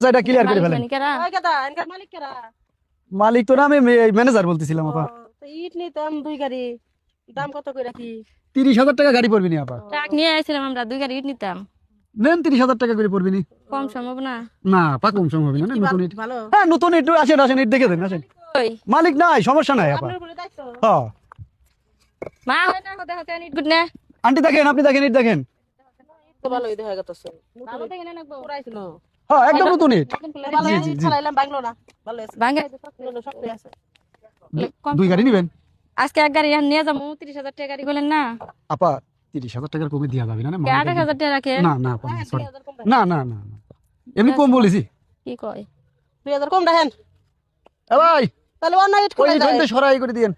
এটা ক্লিয়ার করে ফেলেন। মালিক তো না আমি ম্যানেজার বলতেছিলাম আপা। ইট নিতাম দুই গাড়ি দাম কত করে রাখি তিরিশ হাজার টাকা গাড়ি পড়বি নি আপা। ট্রাক নিয়ে আইছিলাম আমরা দুই গাড়ি ইট নিতাম। নেন তিরিশ হাজার টাকা করে পড়বি নি। কম সম্ভব না? না পা কম সময় হবে না নতুন ইট। হ্যাঁ নতুন ইট আসেন আসেন ইট দেখে দেন আসেন। মালিক নাই সমস্যা নাই আপা। হ্যাঁ মা হয় না হতে হতে ইট গুড নে আন্টি দেখেন আপনি দেখেন ইট দেখেন। তো ভালোই দেখা গেছে পুরাইছিল হ্যাঁ একদম নতুন ইট দুই গাড়ি নিবেন? আজকে এক গাড়ি নিয়ে যাব তিরিশ হাজার টাকা গাড়ি বলেন না। আপা তিরিশ হাজার টাকার কমে দেওয়া যাবে না আঠাশ হাজার টাকা রাখে? না হ্যাঁ। না না না না। এমনি কম বলেছি। কি কয়? দুই হাজার কম রাখেন। এ ভাই তাহলে অন্য ইট ওই খুলে ইট সরাই করে দিয়েন।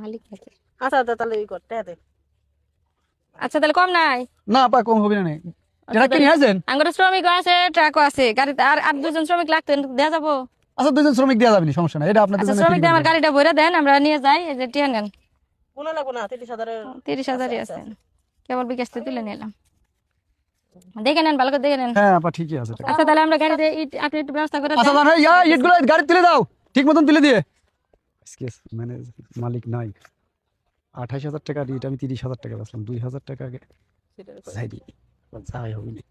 মালিক নাকি। আচ্ছা আচ্ছা তাহলে ই কর টাকা দে। আচ্ছা তাহলে কম নাই? না আপা কম হবে না নে। কিনে আছেন আঙ্গুর শ্রমিক আছে ট্রাকও আছে গাড়িতে আর আর দুজন শ্রমিক লাগতো দেওয়া যাব। আচ্ছা দুজন শ্রমিক দেওয়া যাবে সমস্যা নাই এটা আপনাদের জন্য শ্রমিক আমার গাড়িটা ভরে দেন আমরা নিয়ে যাই এই যে টিয়া নেন। কোনো লাগবো না তিরিশ হাজারের তিরিশ হাজারই আছে। কেবল বিকাশতে তুলে নিলাম দেখে নেন ভালো করে দেখে নেন। হ্যাঁ আপা ঠিকই আছে আচ্ছা তাহলে আমরা গাড়িতে ইট আপনি একটু ব্যবস্থা করে আচ্ছা ইয়া ইটগুলো গাড়ি তুলে দাও ঠিক মতন তুলে দিয়ে। মানে মালিক নাই। আঠাশ হাজার টাকা ইট আমি তিরিশ হাজার টাকা বেচলাম দুই হাজার টাকা আগে। যাই হবে না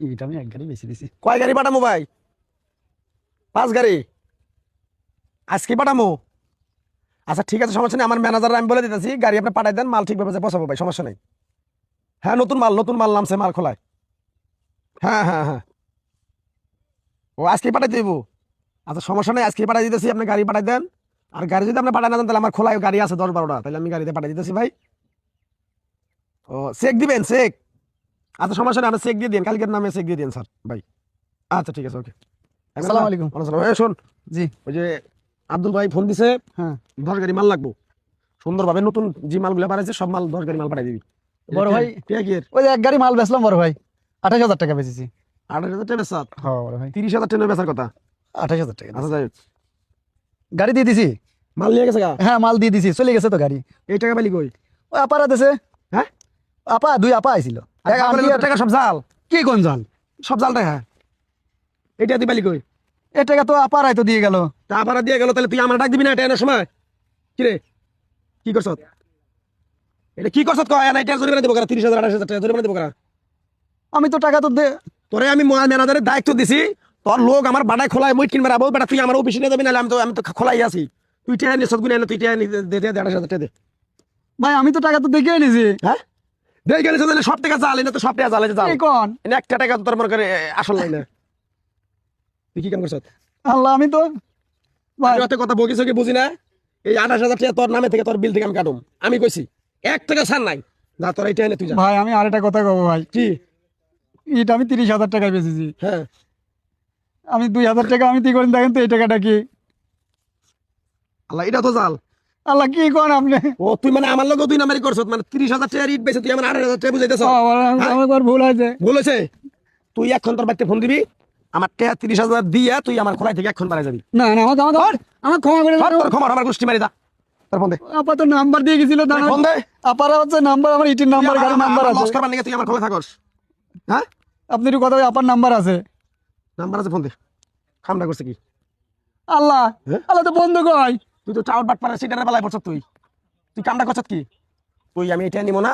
ইট আমি এক গাড়ি বেশি দিছি কয় গাড়ি পাঠামো ভাই পাঁচ গাড়ি আজকে পাঠামো আচ্ছা ঠিক আছে, সমস্যা নেই। আমার ম্যানেজার আমি বলে দিতেছি, গাড়ি আপনি পাঠাই দেন, মাল ঠিকভাবে পৌঁছাবো, ভাই, সমস্যা নেই। হ্যাঁ নতুন মাল নতুন মাল নামছে, মাল খোলায়। হ্যাঁ হ্যাঁ হ্যাঁ। ও আজকে পাঠাই দিব। আচ্ছা সমস্যা নেই আজকে পাঠাই দিতেছি আপনি গাড়ি পাঠাই দেন। আর গাড়ি যদি আপনি পাঠাই না দেন তাহলে আমার খোলায় গাড়ি আছে দশ বারোটা। তাহলে আমি গাড়িতে পাঠিয়ে দিতেছি ভাই। ও চেক দিবেন চেক আচ্ছা সমস্যা নেই আপনি চেক দিয়ে দিন। কালকের নামে চেক দিয়ে দিন স্যার ভাই। আচ্ছা ঠিক আছে ওকে আসসালামু আলাইকুম। এই শোন। জি। ওই যে আব্দুল ভাই ফোন দিছে হ্যাঁ। দশ গাড়ি মাল লাগবো। সুন্দরভাবে নতুন যে মালগুলো বানাইছে সব মাল দশ গাড়ি মাল পাঠাই দিবি। বড় ভাই ওই যে এক গাড়ি মাল বেচলাম বড় ভাই। আঠাশ হাজার টাকা বেচেছি। আঠাশ হাজার টাকা বেচার হ্যাঁ বড় ভাই। তিরিশ হাজার টাকা বেচার কথা। আঠাশ হাজার টাকা আচ্ছা যাই হোক। গাড়ি দিয়ে দিছি। মাল নিয়ে গেছে গা? হ্যাঁ মাল দিয়ে দিছি চলে গেছে তো গাড়ি। এই টাকা পাইলি কই? ওই আপারা দেশে হ্যাঁ? আপা দুই আপা আইছিল। আর এক আন্টি আর- টাকা সব জাল। কি কোন জাল? সব জাল টাকা এইটা দি পাইলি কই? এ টাকা তো আপারাই তো দিয়ে গেল। তা আবার দিয়ে গেল তাহলে তুই আমার ডাক দিবি না এটা এনার সময়? কি রে? কি করছ? এটা কি করছ? কয় না এটা জরিমানা দেবো করা? তিরিশ হাজার আঠাশ হাজার টাকা জরিমানা দেবো করা? আমি তো টাকা তো দে তোরে আমি ম্যানেজারের দায়িত্ব দিছি তোর লোক আমার বাড়ায় খোলায় মই কিনবে রাবো বেটা তুই আমার অফিসে নিয়ে যাবি নাহলে আমি তো আমি তো খোলাই আছি। তুই টেয়া নিয়ে সদগুলো এনে তুই দে দে দে হাজার টাকা দে। ভাই আমি তো টাকা তো দেখে হ্যাঁ? দেখ গেলে তাহলে সব টাকা এনে তো সব টাকা এই কোন? একটা টাকা তো তোর মনে করে আসল নাই না। তুই কি কাম করছ? আল্লাহ আমি তো ভাই। অত কথা বকি সকি বুঝি না। এই আঠাশ হাজার টাকা তোর নামে থেকে তোর বিল থেকে আমি কাটুম। আমি কইছি এক টাকা ছাড় নাই। যা তোর এইটা এনে তুই ভাই আমি আরেকটা কথা কব ভাই। কি? এটা আমি তিরিশ হাজার টাকায় বেচেছি। হ্যাঁ। আমি দুই হাজার টাকা আমি কি করেন দেখেন তো এই টাকাটা কি? আল্লাহ এটা তো জাল। আল্লাহ কি কোন আপনি? ও তুই মানে আমার লোক দুই নাম্বারই করছ মানে তিরিশ হাজার টাকা ইট বেছে তুই আমার আঠাশ হাজার টাকা বুঝাইতেছ আমার আমার একবার ভুল হয়েছে। তুই এখন তোর বাড়িতে ফোন দিবি আমার টাকা তিরিশ হাজার দিয়ে তুই আমার খোলাই থেকে এখন বাড়াই যাবি। না না আমাকে আমার ক্ষমা করে সব দাও। তোর খবর আমার গোষ্ঠী মারি দা। তোর ফোন দে। আপা তো নাম্বার দিয়ে গেছিল দাঁড়ান। ফোন দে। আপারা হচ্ছে নাম্বার আমার ইটির নাম্বার গাড়ির নাম্বার আছে। লস করবার নিয়ে তুই আমার খোলা থাকস। হ্যাঁ? আপনি একটু কথা আপার নাম্বার আছে। নাম্বার আছে ফোন দে। খামটা করছে কি? আল্লাহ হ্যাঁ? আল্লাহ তো বন্ধু কয় তুই তো টাওয়ার বাট পারে সিটারে বেলায় পড়ছ তুই। তুই কামটা করছ কি? তুই আমি এটা নিব না?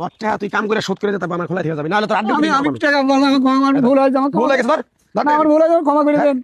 তোর তুই কাম করে শোধ করে যেতে আমার খোলা দিয়ে যাবি। তোর আমি আমি টাকা ভুল হয়ে আমার ভুল হয়ে গেছে আমার ভুল হয়ে আমার ক্ষমা করে দেন।